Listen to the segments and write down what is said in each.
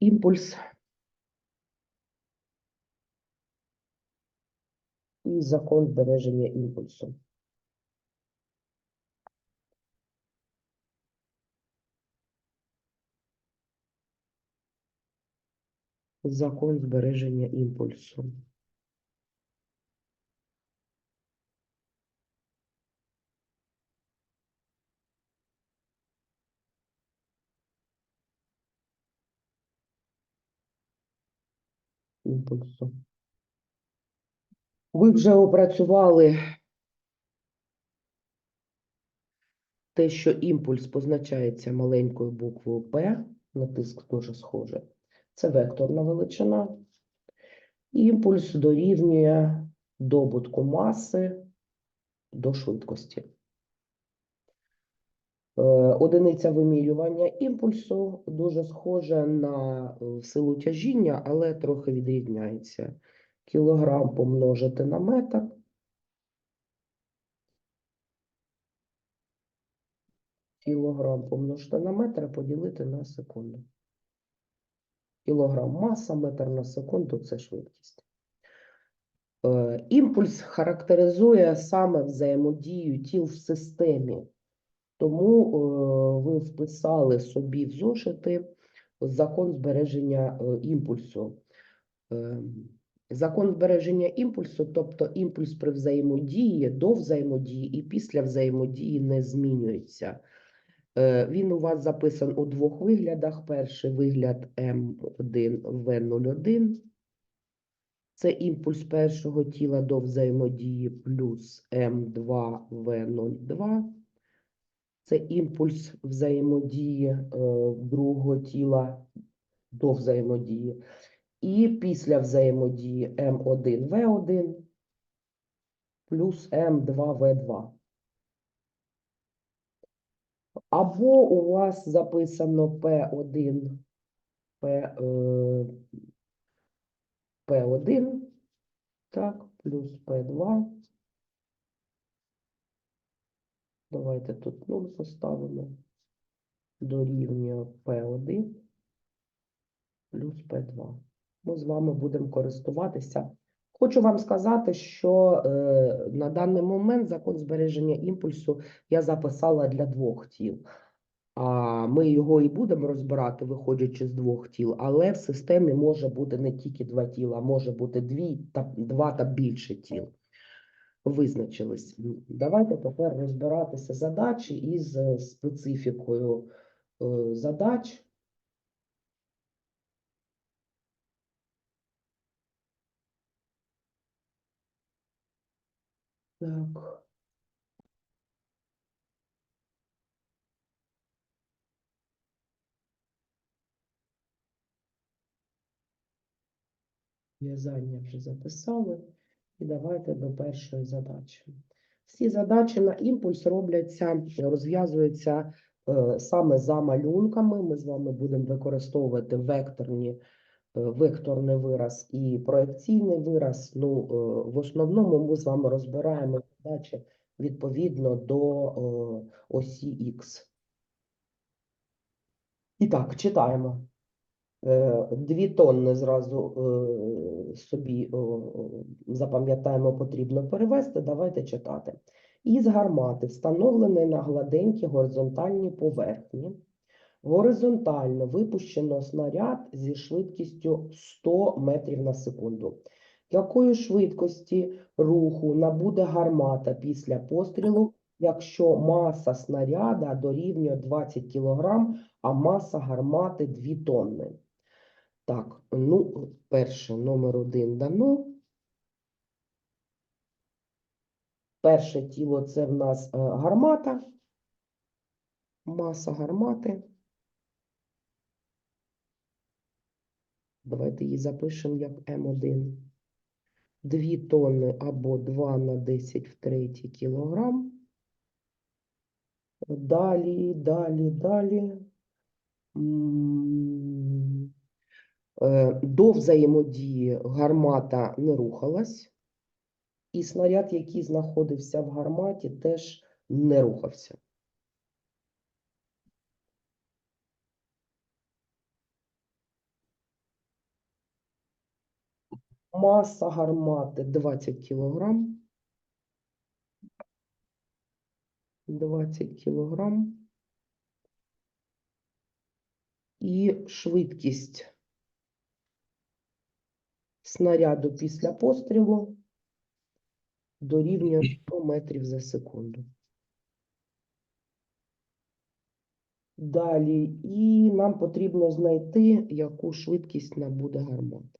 імпульс і закон збереження імпульсу. Закон збереження імпульсу. Імпульсу. Ви вже опрацювали те, що імпульс позначається маленькою буквою П, на тиск дуже схоже. Це векторна величина. Імпульс дорівнює добутку маси до швидкості. Е, Одиниця вимірювання імпульсу дуже схожа на е, силу тяжіння, але трохи відрізняється. Кілограм помножити на метр. Кілограм помножити на метр, поділити на секунду. Кілограм маса, метр на секунду це швидкість. Е, Імпульс характеризує саме взаємодію тіл в системі. Тому е, ви вписали собі в зошити закон збереження е, імпульсу. Е, Закон збереження імпульсу, тобто імпульс при взаємодії, до взаємодії і після взаємодії не змінюється. Е, Він у вас записан у двох виглядах. Перший вигляд М1В01. Це імпульс першого тіла до взаємодії плюс М2В02. Це імпульс взаємодії е, другого тіла до взаємодії. І після взаємодії М1В1 плюс М2В2. Або у вас записано P1, P, е, P1, так, плюс P2. Давайте тут 0 поставимо. Дорівнює P1 плюс P2. Ми з вами будемо користуватися. Хочу вам сказати, що е, на даний момент закон збереження імпульсу я записала для двох тіл. А ми його і будемо розбирати, виходячи з двох тіл, але в системі може бути не тільки два тіла, може бути дві та два та більше тіл. Визначились. Давайте тепер розбиратися задачі із е, специфікою е, задач. Так. В'язання вже записали. І давайте до першої задачі. Всі задачі на імпульс робляться, розв'язуються е, саме за малюнками. Ми з вами будемо використовувати векторні, е, векторний вираз і проекційний вираз. Ну, е, в основному ми з вами розбираємо задачі відповідно до осі Х. І так, читаємо. Е, Дві тонни зразу е, собі запам'ятаємо, потрібно перевести. Давайте читати. Із гармати, встановленої на гладенькій горизонтальній поверхні, горизонтально випущено снаряд зі швидкістю 100 метрів на секунду. Якої швидкості руху набуде гармата після пострілу, якщо маса снаряда дорівнює 20 кг, а маса гармати 2 тонни? Так, ну, перше, номер один дано. Перше тіло це в нас е, гармата. Маса гармати. Давайте її запишемо як М1. 2 тонни або 2 на 10 в третій кілограм. Далі, далі, далі. Е, До взаємодії гармата не рухалась, і снаряд, який знаходився в гарматі, теж не рухався. Маса гармати 20 кілограм. 20 кілограм. І швидкість снаряду після пострілу дорівнює 100 метрів за секунду. Далі, і нам потрібно знайти, яку швидкість набуде гармата.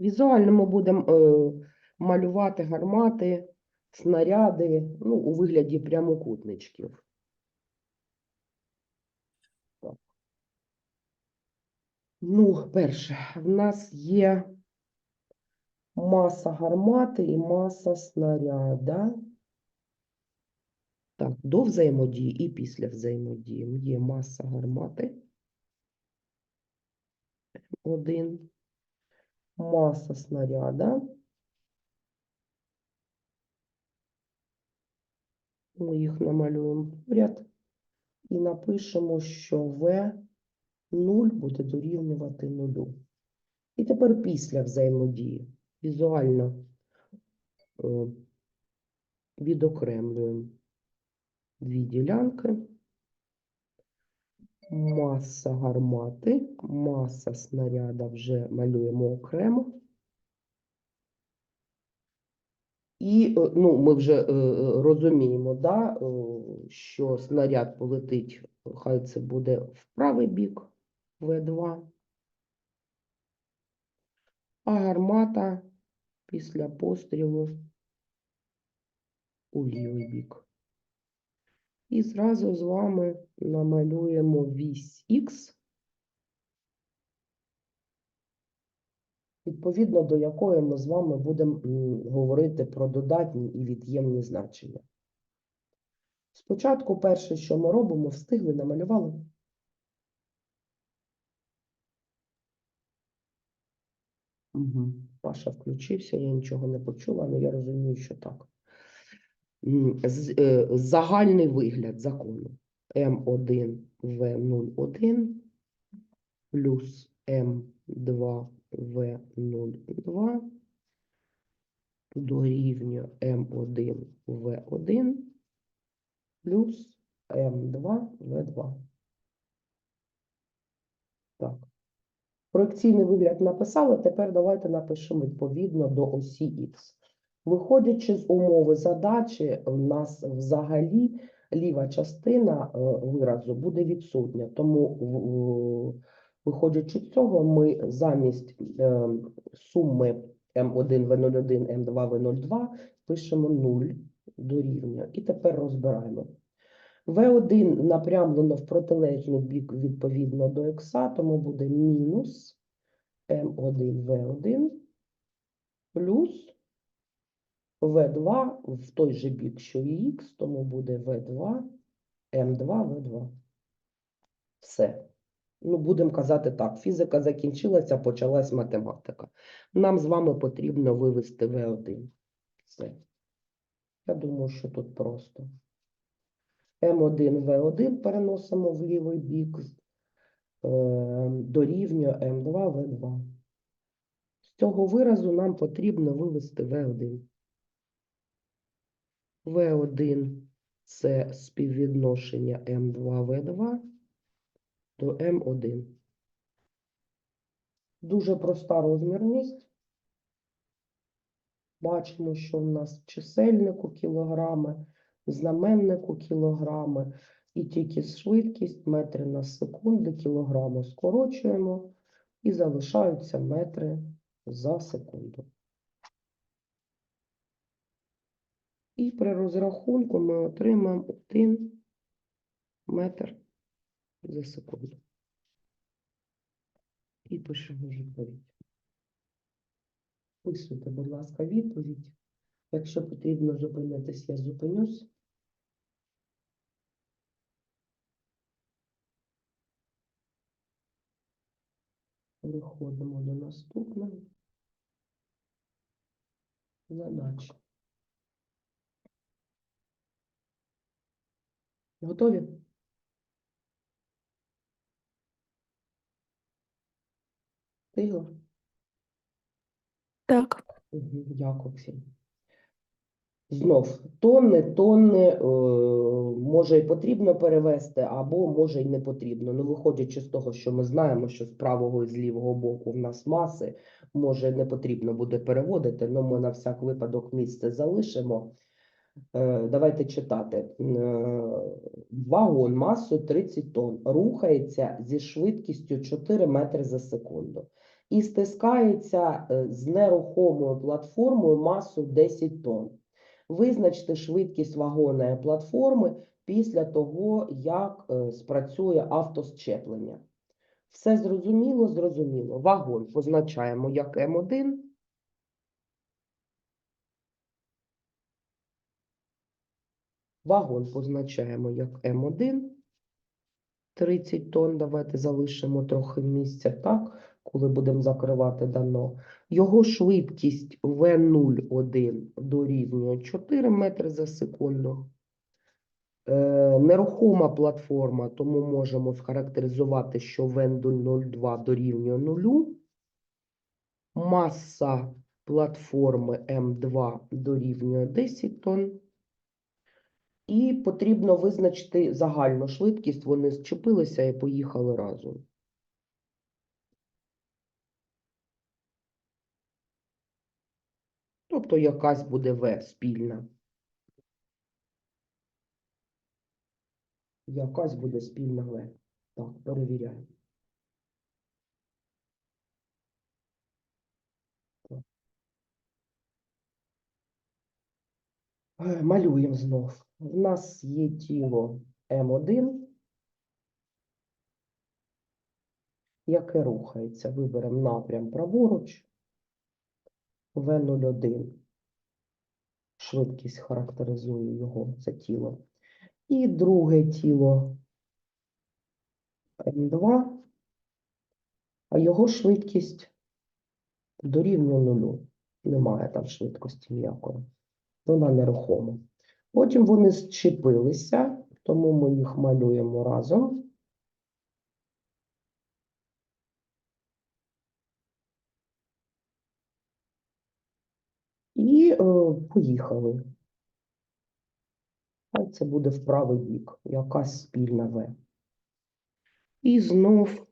Візуально ми будемо е, малювати гармати, снаряди, ну, у вигляді прямокутничків. Ну, перше, в нас є маса гармати і маса снаряда. Так, до взаємодії і після взаємодії є маса гармати. Один. Маса снаряда. Ми їх намалюємо поряд і напишемо, що В0 буде дорівнювати нулю. І тепер після взаємодії візуально е, відокремлюємо дві ділянки. Маса гармати, маса снаряда вже малюємо окремо. І е, ну, ми вже е, е, розуміємо, да, що снаряд полетить, хай це буде в правий бік В2, а гармата після пострілу у лівий бік. І зразу з вами намалюємо вісь Х, відповідно до якої ми з вами будемо говорити про додатні і від'ємні значення. Спочатку перше, що ми робимо, встигли, намалювали. Угу. Паша включився, я нічого не почула, але я розумію, що так. Е, Загальний вигляд закону. М1 В01 плюс М2 В02 дорівнює М1 В1 плюс М2 В2. Так. Проекційний вигляд написали, тепер давайте напишемо відповідно до осі Х. Виходячи з умови задачі, в нас взагалі ліва частина е, виразу буде відсутня. Тому, в- виходячи з цього, ми замість е, суми М1 В01, М2 В02 пишемо 0 дорівнює. І тепер розбираємо. В1 напрямлено в протилежний бік відповідно до х, тому буде мінус М1 В1 плюс В2 в той же бік, що і х, тому буде В2, М2, В2. Все. Ну, будемо казати так, фізика закінчилася, почалась математика. Нам з вами потрібно вивести В1. Все. Я думаю, що тут просто. М1, В1 переносимо в лівий бік, е, дорівнює М2, В2. З цього виразу нам потрібно вивести В1. В1 – це співвідношення М2, В2 до М1. Дуже проста розмірність. Бачимо, що в нас в чисельнику кілограми, знаменнику кілограми, і тільки швидкість метри на секунду кілограми скорочуємо і залишаються метри за секунду. І при розрахунку ми отримаємо 1 метр за секунду. І пишемо відповідь. Писуйте, будь ласка, відповідь. Якщо потрібно зупинитись, я зупинюсь. Переходимо до наступної задачі. Готові? Тигла? Так. Дякую, Ксенія. Знов, тонни, тонни, е, може і потрібно перевести, або може і не потрібно. Ну, виходячи з того, що ми знаємо, що з правого і з лівого боку в нас маси, може не потрібно буде переводити, але ми на всяк випадок місце залишимо. Е, Давайте читати. Е, Вагон масою 30 тонн рухається зі швидкістю 4 метри за секунду і стискається е, з нерухомою платформою масою 10 тонн. Визначте швидкість вагона і платформи після того, як е, спрацює автосчеплення. Все зрозуміло? Зрозуміло. Вагон позначаємо як М1. Вагон позначаємо як М1. 30 тонн, давайте залишимо трохи місця, так, коли будемо закривати дано. Його швидкість В01 дорівнює 4 метри за секунду. Е, нерухома платформа, тому можемо схарактеризувати, що В002 дорівнює 0. Маса платформи М2 дорівнює 10 тонн. І потрібно визначити загальну швидкість. Вони зчепилися і поїхали разом. Тобто якась буде В спільна. Якась буде спільна В. Так, перевіряємо. Е, Малюємо знов. В нас є тіло М1, яке рухається. Виберемо напрям праворуч. В01. Швидкість характеризує його, це тіло. І друге тіло М2, а його швидкість дорівнює нулю. Немає там швидкості ніякої. Вона нерухома. Потім вони зчепилися, тому ми їх малюємо разом. І е, поїхали. Хай це буде в правий бік, якась спільна В. І знов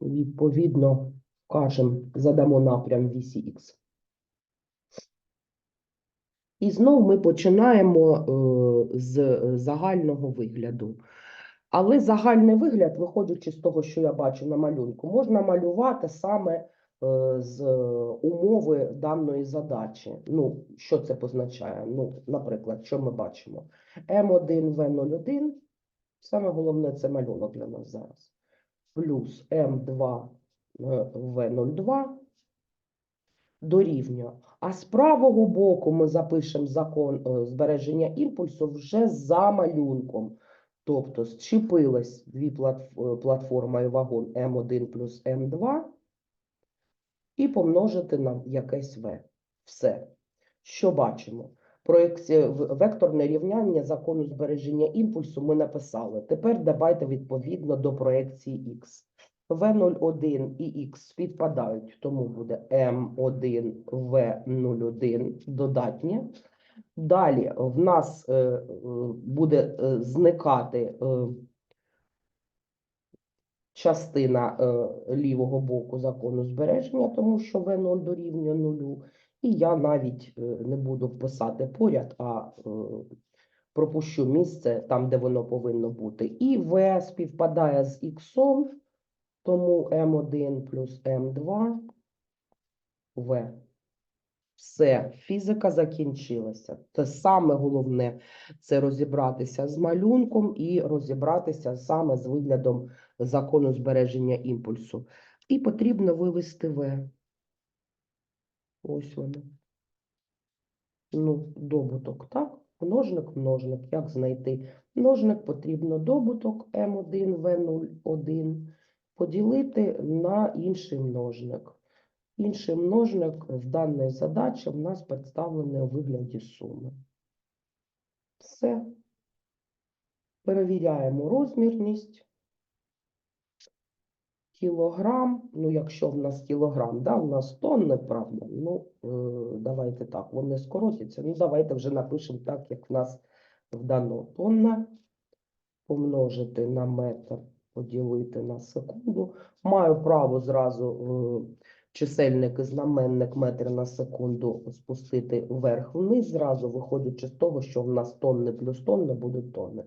відповідно кажемо, задамо напрям вісі Х. І знов ми починаємо е, з е, загального вигляду. Але загальний вигляд, виходячи з того, що я бачу на малюнку, можна малювати саме е, з е, умови даної задачі. Ну, що це позначає? Ну, наприклад, що ми бачимо? М1, В01, саме головне це малюнок для нас зараз. Плюс М2, е, В02 дорівнює. А з правого боку ми запишемо закон е, збереження імпульсу вже за малюнком. Тобто зчепились дві е, платформа і вагон М1 плюс М2 і помножити на якесь В. Все. Що бачимо? Проекція, векторне рівняння закону збереження імпульсу ми написали. Тепер давайте відповідно до проекції Х. В01 і Х співпадають, тому буде М1, В01 додатнє. Далі в нас е, е, буде е, зникати частина лівого боку закону збереження, тому що В0 дорівнює нулю. І я навіть не буду писати поряд, а пропущу місце там, де воно повинно бути. І В співпадає з Х, тому М1 плюс М2 В. Все, фізика закінчилася. Те саме головне це розібратися з малюнком і розібратися саме з виглядом закону збереження імпульсу. І потрібно вивести В. Ось воно. Ну, добуток, так? Множник, множник. Як знайти? Множник потрібно добуток М1, В0, 1 поділити на інший множник. Інший множник в даній задачі в нас представлений у вигляді суми. Все. Перевіряємо розмірність. Кілограм, ну якщо в нас кілограм, да, в нас тонни, правда, ну е, давайте так, вони скоротяться. Ну давайте вже напишемо так, як в нас вдано. Тонна помножити на метр, поділити на секунду. Маю право зразу е, чисельник і знаменник метр на секунду спустити вверх-вниз, зразу виходячи з того, що в нас тонни плюс тонни будуть тонни.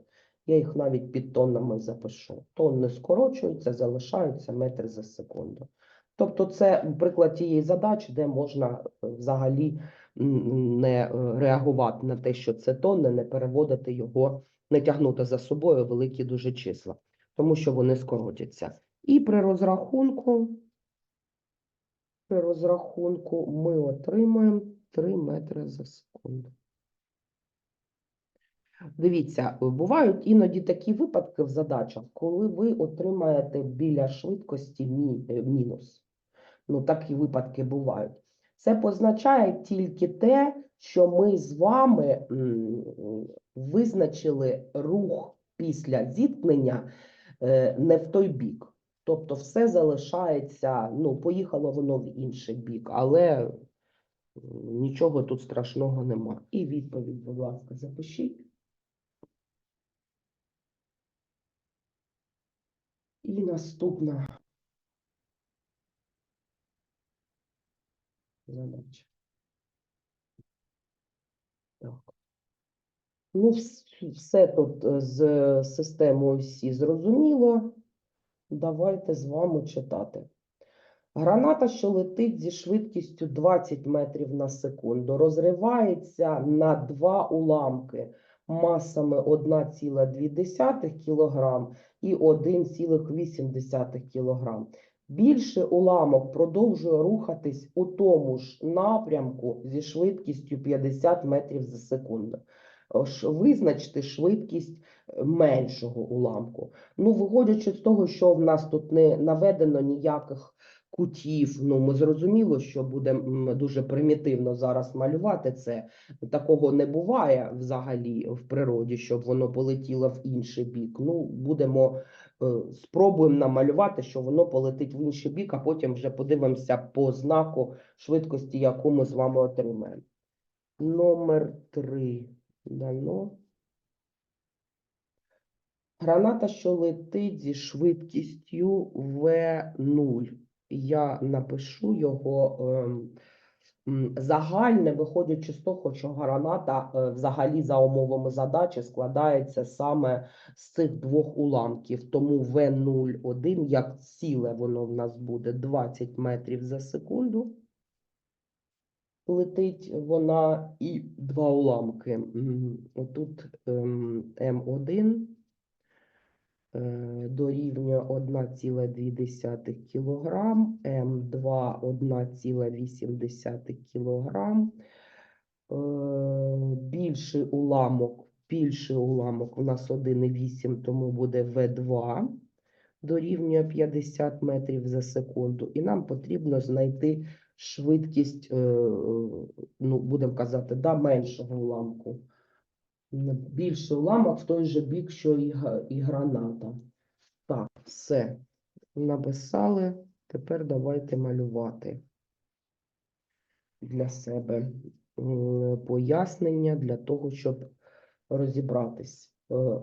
Я їх навіть під тоннами запишу. Тонни скорочуються, залишаються метри за секунду. Тобто це приклад тієї задачі, де можна е, взагалі не е, реагувати на те, що це тонни, не переводити його, не тягнути за собою великі дуже числа, тому що вони скоротяться. І при розрахунку, розрахунку ми отримаємо 3 метри за секунду. Дивіться, бувають іноді такі випадки в задачах, коли ви отримаєте біля швидкості е, мінус. Ну, такі випадки бувають. Це позначає тільки те, що ми з вами визначили рух після зіткнення е, не в той бік. Тобто все залишається, ну, поїхало воно в інший бік, але нічого тут страшного нема. І відповідь, будь ласка, запишіть. І наступна задача. Так. Ну, все тут е, з системою всі зрозуміло. Давайте з вами читати. Граната, що летить зі швидкістю 20 метрів на секунду, розривається на два уламки масами 1,2 кг і 1,8 кг. Більший уламок продовжує рухатись у тому ж напрямку зі швидкістю 50 метрів за секунду. Визначте швидкість е, меншого уламку. Ну, виходячи з того, що в нас тут не наведено ніяких кутів, ну ми зрозуміло, що буде дуже примітивно зараз малювати це. Такого не буває взагалі в природі, щоб воно полетіло в інший бік. Ну, будемо е, спробуємо намалювати, що воно полетить в інший бік, а потім вже подивимося по знаку швидкості, яку ми з вами отримаємо. Номер 3 дано. Граната, що летить зі швидкістю В0. Я напишу його ем, загальне, виходячи з того, що граната е, взагалі за умовами задачі складається саме з цих двох уламків. Тому В01, як ціле воно в нас буде 20 метрів за секунду. Летить вона і два уламки. Отут ем, М1 е, дорівнює 1,2 кг, М2 1,8 кг. Більший уламок, більший уламок у нас 1,8, тому буде В2 дорівнює 50 метрів за секунду. І нам потрібно знайти швидкість, е, е, ну, будемо казати, да, меншого уламку. Більший уламок в той же бік, що і, і граната. Так, все. Написали. Тепер давайте малювати для себе пояснення для того, щоб розібратись. Е,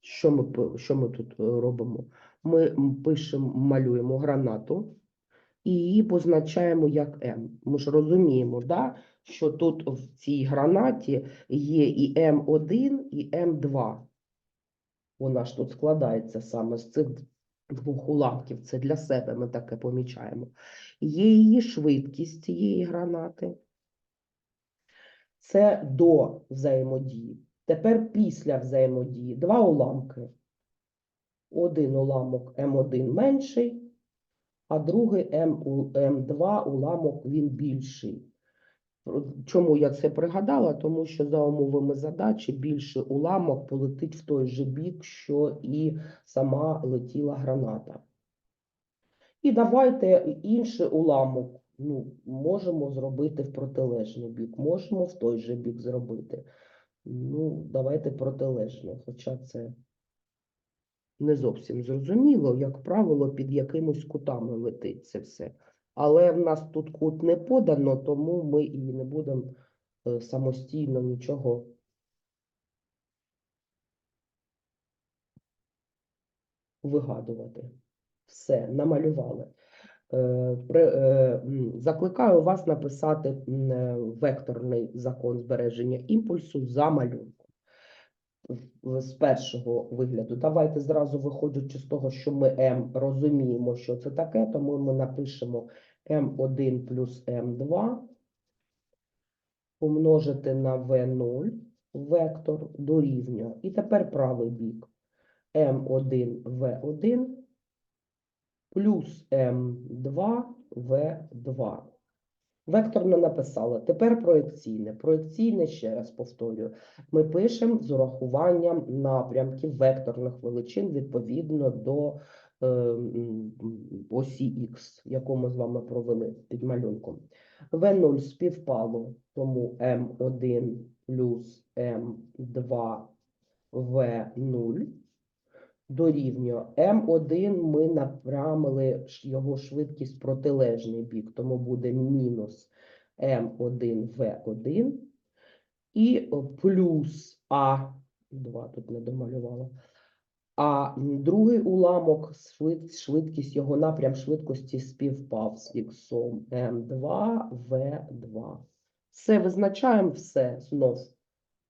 Що ми, що ми тут робимо? Ми пишемо, малюємо гранату і її позначаємо як М. Ми ж розуміємо, да, що тут в цій гранаті є і М1, і М2. Вона ж тут складається саме з цих двох уламків. Це для себе ми таке помічаємо. Є її швидкість цієї гранати. Це до взаємодії. Тепер після взаємодії два уламки. Один уламок М1 менший, а другий М, у- М2 уламок він більший. Чому я це пригадала? Тому що за умовами задачі більший уламок полетить в той же бік, що і сама летіла граната. І давайте інший уламок Ну, можемо зробити в протилежний бік, можемо в той же бік зробити. Ну, давайте протилежно, хоча це не зовсім зрозуміло, як правило, під якимось кутами летить це все. Але в нас тут кут не подано, тому ми і не будемо е, самостійно нічого вигадувати. Все, намалювали. Е, е, Закликаю вас написати векторний закон збереження імпульсу за малюнком. З першого вигляду. Давайте зразу виходячи з того, що ми М розуміємо, що це таке, тому ми напишемо М1 плюс М2 помножити на В0 вектор дорівнює. І тепер правий бік. М1 В1 плюс М2 В2. Векторно написала. Тепер проекційне. Проекційне, ще раз повторюю, ми пишемо з урахуванням напрямків векторних величин відповідно до е, осі Х, яку ми з вами провели під малюнком. В0 співпало, тому М1 плюс М2 В0 дорівнює М1 ми напрямили його швидкість протилежний бік, тому буде мінус М1 В1 і плюс А2, тут не домалювала. А другий уламок, швид- швидкість, його напрям швидкості співпав з іксом М2 В2. Все визначаємо, все знов.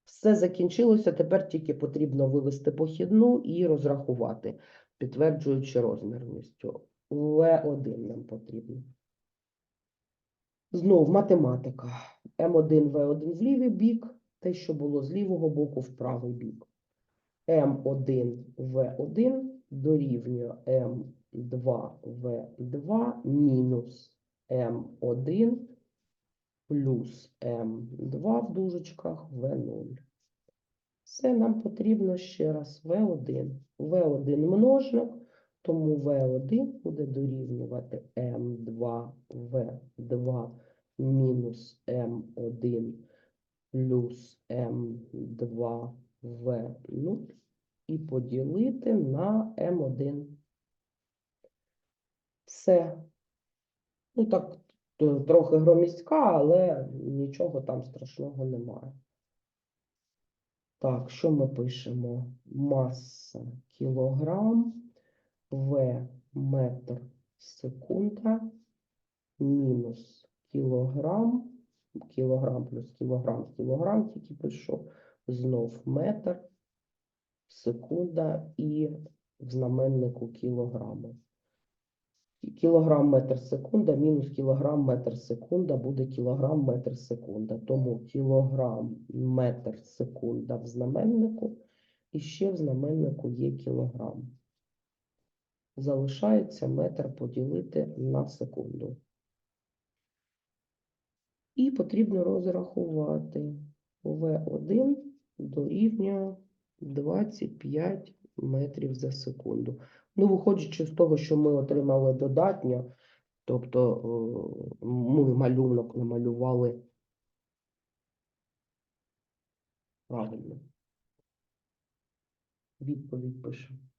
Все закінчилося, тепер тільки потрібно вивести похідну і розрахувати, підтверджуючи розмірністю. В1 нам потрібно. Знов математика. М1, В1 в лівий бік, те, що було з лівого боку, в правий бік. М1, В1 дорівнює М2, В2 мінус М1 плюс М2 в дужечках В0. Це нам потрібно ще раз В1. В1 множник, тому В1 буде дорівнювати М2, В2 мінус М1 плюс М2 В0 і поділити на М1. Все. Ну так, трохи громіздка, але нічого там страшного немає. Так, що ми пишемо? Маса кілограм, В метр секунда, мінус кілограм, кілограм плюс кілограм, кілограм тільки пишу, знов метр секунда і в знаменнику кілограми. Кілограм метр секунда мінус кілограм метр секунда буде кілограм метр секунда. Тому кілограм метр секунда в знаменнику і ще в знаменнику є кілограм. Залишається метр поділити на секунду. І потрібно розрахувати. В1 дорівнює 25 метрів за секунду. Ну, виходячи з того, що ми отримали додатньо, тобто ми малюнок намалювали правильно. Відповідь пишемо.